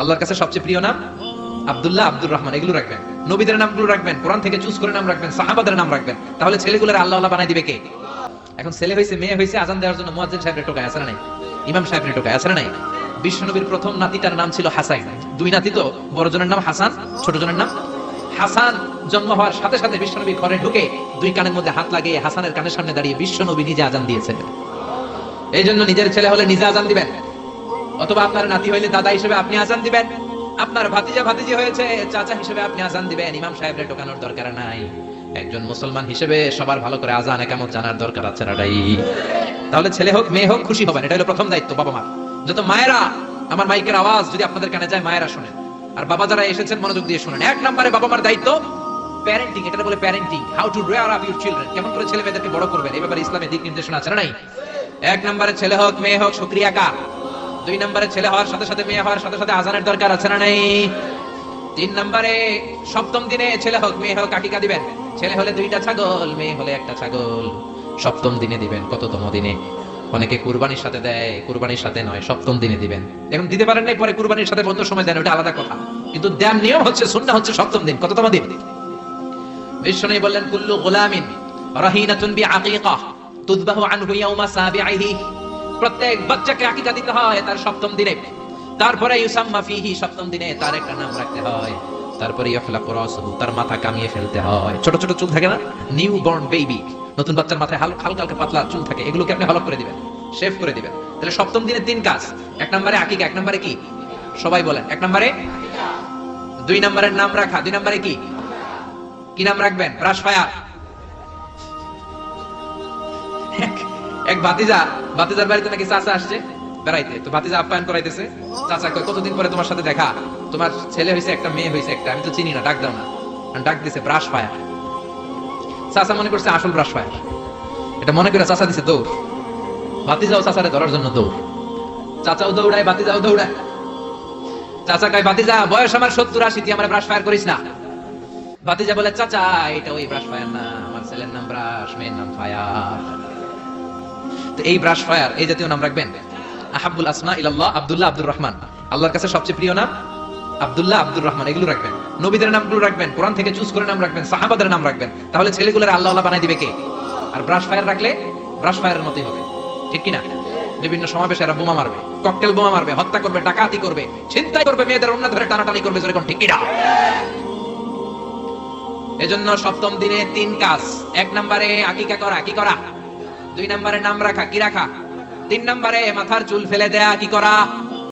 আল্লাহর কাছে সবচেয়ে প্রিয় নাম আব্দুল্লাহ আব্দুর রহমান, এগুলো রাখবেন। নবীদের নামগুলো রাখবেন, কোরআন থেকে চুজ করে নাম রাখবেন, সাহাবাদের নাম রাখবেন। তাহলে ছেলেগুলোর আল্লাহ আল্লাহ বানাই দিবে কে? এখন ছেলে হয়েছে, মেয়ে হয়েছে, আজান দেওয়ার জন্য মুয়াজ্জিন সাহেবের টোকায়, আছে না নাই? ইমাম সাহেবের টোকায়, আছে না নাই? বিশ্বনবীর প্রথম নাতিটার নাম ছিল হাসান দুই নাতি তো, বড় জনের নাম হাসান, ছোট জনের নাম হাসান। জন্ম হওয়ার সাথে সাথে বিশ্বনবী ঘরে ঢুকে দুই কানের মধ্যে হাত লাগিয়ে হাসানের কানের সামনে দাঁড়িয়ে বিশ্বনবী নিজে আজান দিয়েছেন। এই জন্য নিজের ছেলে হলে নিজে আজান দিবেন। অথবা আপনার নাতি হইলে দাদা হিসেবে আপনি আজান দিবেন। আপনার ভাতিজা ভাতিজি হয়েছে, চাচা হিসেবে আপনি আজান দিবেন। ইমাম সাহেবের ঢোকানোর দরকার নাই। একজন মুসলমান হিসেবে সবার ভালো করে আজান কেমন জানার দরকার আছে নাটাই তাহলে ছেলে হোক, মেয়ে হোক, খুশি হবেন। এটা হলো প্রথম দায়িত্ব, বাবা মা। যত মায়েরা, আমার মাইকের আওয়াজ যদি আপনাদের কানে যায়, মায়েরা শুনেন। আর বাবা যারা এসেছেন, মনোযোগ দিয়ে শুনেন। এক নম্বরে বাবা মার দায়িত্ব প্যারেন্টিং এটা বলে parenting how to rear up your children কেমন করে ছেলে মেয়েদেরকে বড় করবেন? এই ব্যাপারে ইসলামের দিক নির্দেশনা আছে না নাই? এক নম্বরে ছেলে হোক, মেয়ে হোক, শুক্রিয়া কার? দুই নম্বরে ছেলে হওয়ার সাথে সাথে মেয়ে হওয়ার সাথে সাথে আজানের দরকার আছে না নাই? তিন নম্বরে সপ্তম দিনে ছেলে হোক, মেয়ে হোক, আকিকা দিবেন। ছেলে হলে দুইটা ছাগল, মেয়ে হলে একটা ছাগল। সপ্তম দিনে দিবেন, কততম দিনে? অনেকে কুরবানির সাথে দেয়, কুরবানির সাথে নয়, সপ্তম দিনে দিবেন। এখন দিতে পারেন নাই, পরে কুরবানির সাথে বন্ধ সময় দেন, ওটা আলাদা কথা। কিন্তু দেন নিয়ম হচ্ছে, সুন্নাহ হচ্ছে সপ্তম দিন, কততম দিন? বিশ্বনবী বললেন, কুল্লু গোলামিন রাহিনাতুন বিআকিকা তুযবাহু আনহু ইয়াওমা সাবিহি প্রত্যেক বাচ্চাকে আকিকা দিতে হয় তার সপ্তম দিনে। তারপরে ইউসাম্মা ফিহি সপ্তম দিনে তার একটা নাম রাখতে হয়। তারপরে ইফলাকু রাসুহু, তার মাথা কামিয়ে ফেলতে হয়। ছোট ছোট চুল থাকে না? নিউ বর্ন বেবি নতুন বাচ্চার মাথায় হালকা হালকা পাতলা চুল থাকে। এগুলোকে আপনি হলক করে দিবেন, শেভ করে দিবেন। তাহলে সপ্তম দিনে তিন কাজ। এক নম্বরে আকিকা, এক নম্বরে কি? সবাই বলেন, এক নম্বরে? দুই নম্বরের নাম রাখা। দুই নম্বরে কি? কি নাম রাখবেন? ব্রাশ ফায়ার এক ভাতিজা। ভাতিজার বাড়িতে নাকি চাচা আসছে? বেড়াইতে। তো ভাতিজা আপ্যায়ন করাইতেছে। চাচা কই কতদিন পরে তোমার সাথে দেখা? তোমার ছেলে হয়েছে একটা, মেয়ে হয়েছে একটা। আমি তো চিনি না, ডাক দাও না। ডাক দিছে, ব্রাশ ফায়ার। চাচা মনে করছে, আসল ব্রাশ ফায়ার। এটা মনে করে চাচা দিছে, দৌড়। ভাতিজাও চাচারে ধরার জন্য দৌড়। চাচাও দৌড়ায়, ভাতিজাও দৌড়ায়। চাচা কয়, ভাতিজা, বয়স আমার সত্তর আশি, তুই আমার ব্রাশ ফায়ার করিস না। ভাতিজা বলে, চাচা, এটা ওই ব্রাশ ফায়ার না। আমার ছেলের নাম ব্রাশ, মেয়ের নাম ফায়ার। এই ব্রাশ ফায়ার এই জাতীয় নাম রাখবেন। আহাবুল আসমা ইলাল্লাহ, আব্দুল্লাহ আব্দুর রহমান। আল্লাহর কাছে সবচেয়ে প্রিয় নাম আব্দুল্লাহ আব্দুর রহমান, এগুলো রাখবেন। নবীদের নামগুলো রাখবেন, কোরআন থেকে চুজ করে নাম রাখবেন, সাহাবাদের নাম রাখবেন। তাহলে ছেলেগুলোর আল্লাহ বানাই দিবে কে? আর ব্রাশ ফায়ার রাখলে ব্রাশ ফায়ারের মতোই হবে। ঠিক কি না বিভিন্ন সমাবেশে এরা বোমা মারবে ককটেল বোমা মারবে, হত্যা করবে, ডাকাতি করবে চিন্তাই করবে, মেয়েদের অন্য ধরে টানাটানি করবে, যেরকম, ঠিক কি না এজন্য সপ্তম দিনে তিন কাজ। এক নম্বরে আকিকা করা, কি করা? দুই নম্বরে নাম রাখা কি রাখা? তিন নম্বরে মাথার চুল ফেলে দেয়া কি করা?